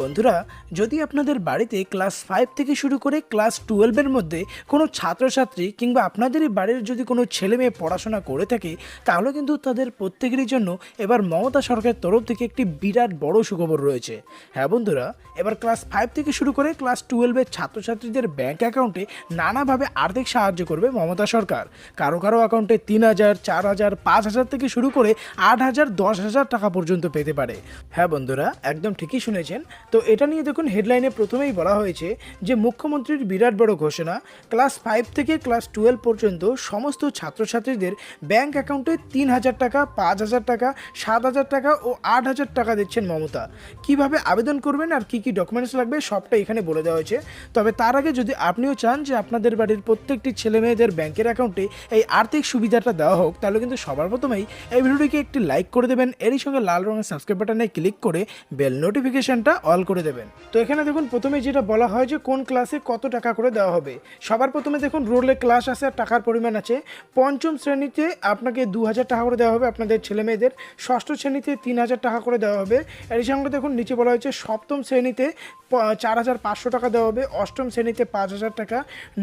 বন্ধুরা, যদি আপনাদের বাড়িতে ক্লাস ফাইভ থেকে শুরু করে ক্লাস টুয়েলভের মধ্যে কোনো ছাত্রছাত্রী কিংবা আপনাদেরই বাড়ির যদি কোনো ছেলে মেয়ে পড়াশোনা করে থাকে, তাহলে কিন্তু তাদের প্রত্যেকেরই জন্য এবার মমতা সরকারের তরফ থেকে একটি বিরাট বড় সুখবর রয়েছে। হ্যাঁ বন্ধুরা, এবার ক্লাস ফাইভ থেকে শুরু করে ক্লাস টুয়েলভের ছাত্রছাত্রীদের ব্যাঙ্ক অ্যাকাউন্টে নানাভাবে আর্থিক সাহায্য করবে মমতা সরকার। কারও কারও অ্যাকাউন্টে তিন হাজার, চার হাজার, পাঁচ হাজার থেকে শুরু করে আট হাজার, দশ হাজার টাকা পর্যন্ত পেতে পারে। হ্যাঁ বন্ধুরা, একদম ঠিকই শুনেছেন। তো এটা নিয়ে দেখুন হেডলাইনে প্রথমেই বলা হয়েছে যে মুখ্যমন্ত্রীর বিরাট বড় ঘোষণা ক্লাস ফাইভ থেকে ক্লাস টুয়েলভ পর্যন্ত সমস্ত ছাত্রছাত্রীদের ব্যাংক অ্যাকাউন্টে তিন হাজার টাকা, পাঁচ হাজার টাকা, সাত হাজার টাকা ও আট হাজার টাকা দিচ্ছেন মমতা। কীভাবে আবেদন করবেন আর কি কি ডকুমেন্টস লাগবে সবটা এখানে বলে দেওয়া হয়েছে। তবে তার আগে যদি আপনিও চান যে আপনাদের বাড়ির প্রত্যেকটি ছেলে মেয়েদের ব্যাংকের অ্যাকাউন্টে এই আর্থিক সুবিধাটা দেওয়া হোক, তাহলে কিন্তু সবার প্রথমেই এই ভিডিওটিকে একটি লাইক করে দেবেন। এরই সঙ্গে লাল রঙের সাবস্ক্রাইব বাটনে ক্লিক করে বেল নোটিফিকেশনটা অল করে দেবেন। তো এখানে দেখুন প্রথমে যেটা বলা হয় যে কোন ক্লাসে কত টাকা করে দেওয়া হবে। সবার প্রথমে দেখুন, রোলে ক্লাস আছে আর টাকার পরিমাণ আছে। পঞ্চম শ্রেণীতে আপনাকে দু হাজার টাকা করে দেওয়া হবে আপনাদের ছেলে মেয়েদের। ষষ্ঠ শ্রেণীতে তিন হাজার টাকা করে দেওয়া হবে। এর সঙ্গে দেখুন, নিচে বলা হয়েছে সপ্তম শ্রেণীতে চার হাজার পাঁচশো টাকা দেওয়া হবে। অষ্টম শ্রেণীতে পাঁচ হাজার টাকা।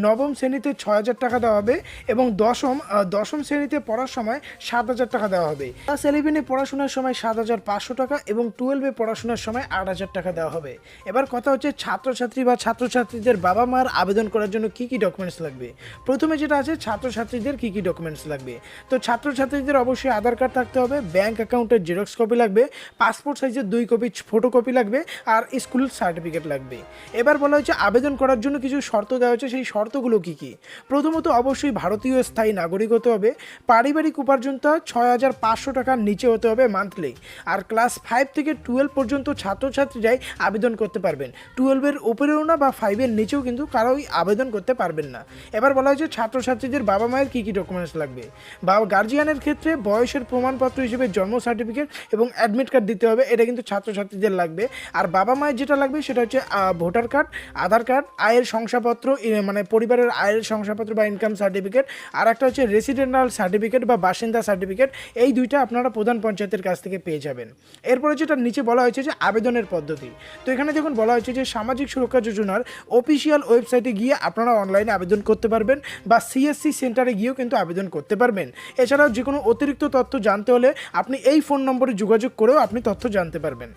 নবম শ্রেণীতে ছয় হাজার টাকা দেওয়া হবে এবং দশম দশম শ্রেণীতে পড়ার সময় সাত হাজার টাকা দেওয়া হবে। ক্লাস ইলেভেনে পড়াশোনার সময় সাত হাজার পাঁচশো টাকা এবং টুয়েলভে পড়াশোনার সময় আট হাজার টাকা দেওয়া হবে। এবার কথা হচ্ছে ছাত্রছাত্রী বা ছাত্রছাত্রীদের বাবা মার আবেদন করার জন্য কি কি ডকুমেন্টস লাগবে? প্রথমে যেটা আছে, ছাত্রছাত্রীদের কি কি ডকুমেন্টস লাগবে? তো ছাত্রছাত্রীদের অবশ্যই আধার কার্ড থাকতে হবে ব্যাংক অ্যাকাউন্টের জেরক্স কপি লাগবে পাসপোর্ট সাইজের দুই কপি ফটোকপি লাগবে, আর স্কুল সার্টিফিকেট লাগবে। এবার বলা হয়েছে আবেদন করার জন্য কিছু শর্ত দেওয়া হয়েছে, সেই শর্তগুলো কি কি? প্রথমত, অবশ্যই ভারতীয় স্থায়ী নাগরিক হতে হবে, পারিবারিক উপার্জনটা ছয় হাজার পাঁচশো টাকার নিচে হতে হবে মান্থলি। আর ক্লাস ফাইভ থেকে টুয়েলভ পর্যন্ত ছাত্রছাত্রীরাই আবেদন করতে পারবেন। টুয়েলভের ওপরেও না বা ফাইভের নিচেও কিন্তু কারোই আবেদন করতে পারবেন না। এবার বলা হয়েছে, ছাত্রছাত্রীদের বাবা মায়ের কী কী ডকুমেন্টস লাগবে? বা গার্জিয়ানের ক্ষেত্রে বয়সের প্রমাণপত্র হিসেবে জন্ম সার্টিফিকেট এবং অ্যাডমিট কার্ড দিতে হবে, এটা কিন্তু ছাত্রছাত্রীদের লাগবে। আর বাবা মায়ের যেটা লাগবে সেটা হচ্ছে ভোটার কার্ড আধার কার্ড আয়ের শংসাপত্র মানে পরিবারের আয়ের শংসাপত্র বা ইনকাম সার্টিফিকেট আর একটা হচ্ছে রেসিডেন্টাল সার্টিফিকেট বা বাসিন্দা সার্টিফিকেট এই দুইটা আপনারা প্রধান পঞ্চায়েতের কাছ থেকে পেয়ে যাবেন। এরপরে যেটা নিচে বলা হয়েছে যে আবেদনের পদ্ধতি। তো এখানে দেখুন বলা হয়েছে যে সামাজিক সুরক্ষা যোজনার অফিসিয়াল ওয়েবসাইটে গিয়ে আপনারা অনলাইনে আবেদন করতে পারবেন বা সিএসসি সেন্টারে গিয়েও কিন্তু আবেদন করতে পারবেন। এছাড়াও যে কোনো অতিরিক্ত তথ্য জানতে হলে আপনি এই ফোন নম্বরে যোগাযোগ করেও আপনি তথ্য জানতে পারবেন।